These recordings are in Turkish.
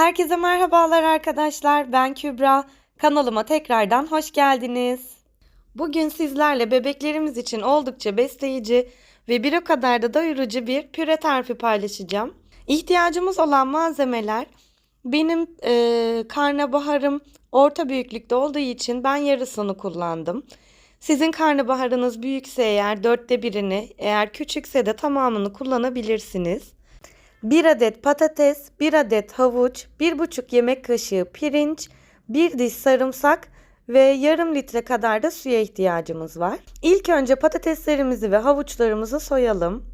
Herkese merhabalar arkadaşlar. Ben Kübra. Kanalıma tekrardan hoş geldiniz. Bugün sizlerle bebeklerimiz için oldukça besleyici ve bir o kadar da doyurucu bir püre tarifi paylaşacağım. İhtiyacımız olan malzemeler benim e, karnabaharım orta büyüklükte olduğu için ben yarısını kullandım. Sizin karnabaharınız büyükse eğer dörtte birini, eğer küçükse de tamamını kullanabilirsiniz. 1 adet patates, 1 adet havuç, 1,5 yemek kaşığı pirinç, 1 diş sarımsak ve yarım litre kadar da suya ihtiyacımız var. İlk önce patateslerimizi ve havuçlarımızı soyalım.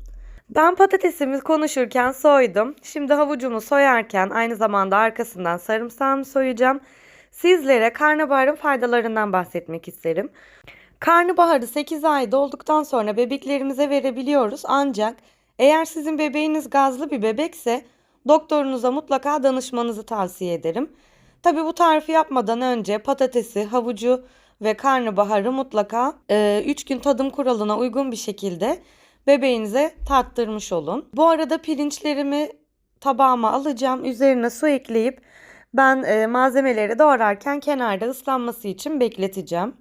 Ben patatesimi konuşurken soydum. Şimdi havucumu soyarken aynı zamanda arkasından sarımsağımı soyacağım. Sizlere karnabaharın faydalarından bahsetmek isterim. Karnabaharı 8 ay dolduktan sonra bebeklerimize verebiliyoruz ancak eğer sizin bebeğiniz gazlı bir bebekse doktorunuza mutlaka danışmanızı tavsiye ederim. Tabi bu tarifi yapmadan önce patatesi, havucu ve karnabaharı mutlaka 3 gün tadım kuralına uygun bir şekilde bebeğinize tattırmış olun. Bu arada pirinçlerimi tabağıma alacağım. Üzerine su ekleyip ben e, malzemeleri doğrarken kenarda ıslanması için bekleteceğim.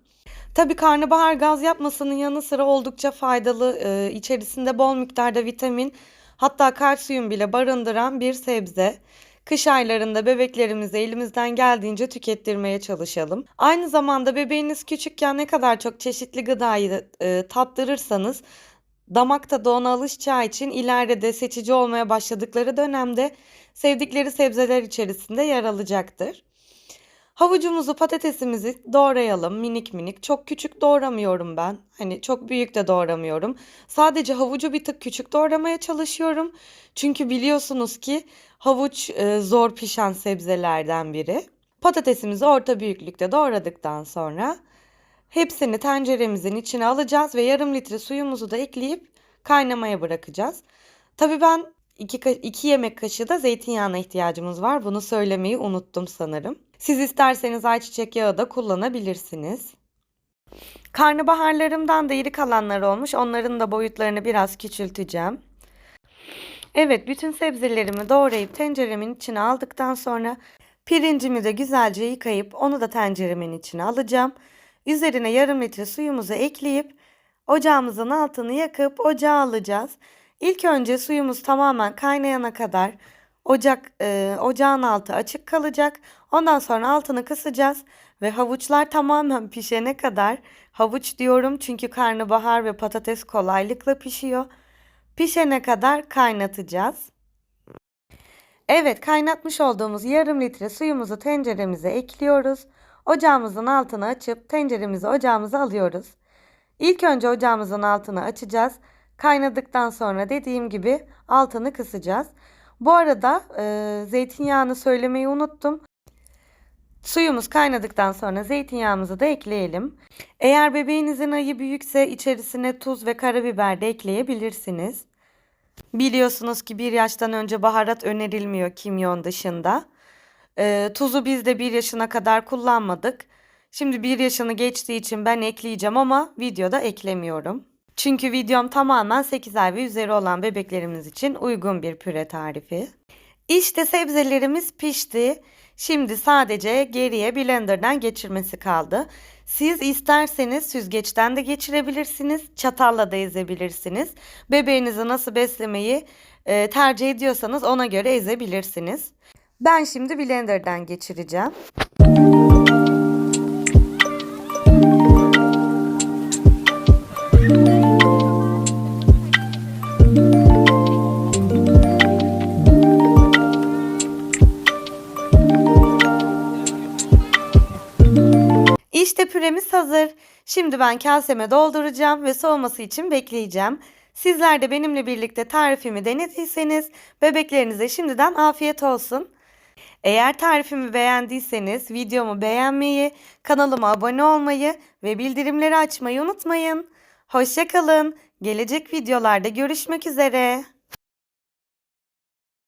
Tabii karnabahar gaz yapmasının yanı sıra oldukça faydalı, e, içerisinde bol miktarda vitamin hatta kalsiyum bile barındıran bir sebze. Kış aylarında bebeklerimize elimizden geldiğince tükettirmeye çalışalım. Aynı zamanda bebeğiniz küçükken ne kadar çok çeşitli gıdayı e, tattırırsanız damak tadı ona alışacağı için ileride de seçici olmaya başladıkları dönemde sevdikleri sebzeler içerisinde yer alacaktır. Havucumuzu, patatesimizi doğrayalım minik minik. Çok küçük doğramıyorum ben. Hani çok büyük de doğramıyorum. Sadece havucu bir tık küçük doğramaya çalışıyorum. Çünkü biliyorsunuz ki havuç e, zor pişen sebzelerden biri. Patatesimizi orta büyüklükte doğradıktan sonra hepsini tenceremizin içine alacağız ve yarım litre suyumuzu da ekleyip kaynamaya bırakacağız. Tabii ben 2, 2 yemek kaşığı da zeytinyağına ihtiyacımız var. Bunu söylemeyi unuttum sanırım. Siz isterseniz ayçiçek yağı da kullanabilirsiniz. Karnabaharlarımdan da iri kalanlar olmuş. Onların da boyutlarını biraz küçülteceğim. Evet, bütün sebzelerimi doğrayıp tenceremin içine aldıktan sonra pirincimi de güzelce yıkayıp onu da tenceremin içine alacağım. Üzerine yarım litre suyumuzu ekleyip ocağımızın altını yakıp ocağa alacağız. İlk önce suyumuz tamamen kaynayana kadar ocak e, ocağın altı açık kalacak. Ondan sonra altını kısacağız ve havuçlar tamamen pişene kadar havuç diyorum çünkü karnabahar ve patates kolaylıkla pişiyor. Pişene kadar kaynatacağız. Evet kaynatmış olduğumuz yarım litre suyumuzu tenceremize ekliyoruz. Ocağımızın altını açıp tenceremizi ocağımıza alıyoruz. İlk önce ocağımızın altını açacağız. Kaynadıktan sonra dediğim gibi altını kısacağız. Bu arada e, zeytinyağını söylemeyi unuttum. Suyumuz kaynadıktan sonra zeytinyağımızı da ekleyelim. Eğer bebeğinizin ayı büyükse içerisine tuz ve karabiber de ekleyebilirsiniz. Biliyorsunuz ki bir yaştan önce baharat önerilmiyor kimyon dışında. E, tuzu biz de bir yaşına kadar kullanmadık. Şimdi bir yaşını geçtiği için ben ekleyeceğim ama videoda eklemiyorum. Çünkü videom tamamen 8 ay ve üzeri olan bebeklerimiz için uygun bir püre tarifi. İşte sebzelerimiz pişti. Şimdi sadece geriye blenderdan geçirmesi kaldı. Siz isterseniz süzgeçten de geçirebilirsiniz, çatalla da ezebilirsiniz. Bebeğinizi nasıl beslemeyi e, tercih ediyorsanız ona göre ezebilirsiniz. Ben şimdi blenderdan geçireceğim. İşte püremiz hazır. Şimdi ben kaseme dolduracağım ve soğuması için bekleyeceğim. Sizler de benimle birlikte tarifimi denediyseniz bebeklerinize şimdiden afiyet olsun. Eğer tarifimi beğendiyseniz videomu beğenmeyi, kanalıma abone olmayı ve bildirimleri açmayı unutmayın. Hoşçakalın. Gelecek videolarda görüşmek üzere.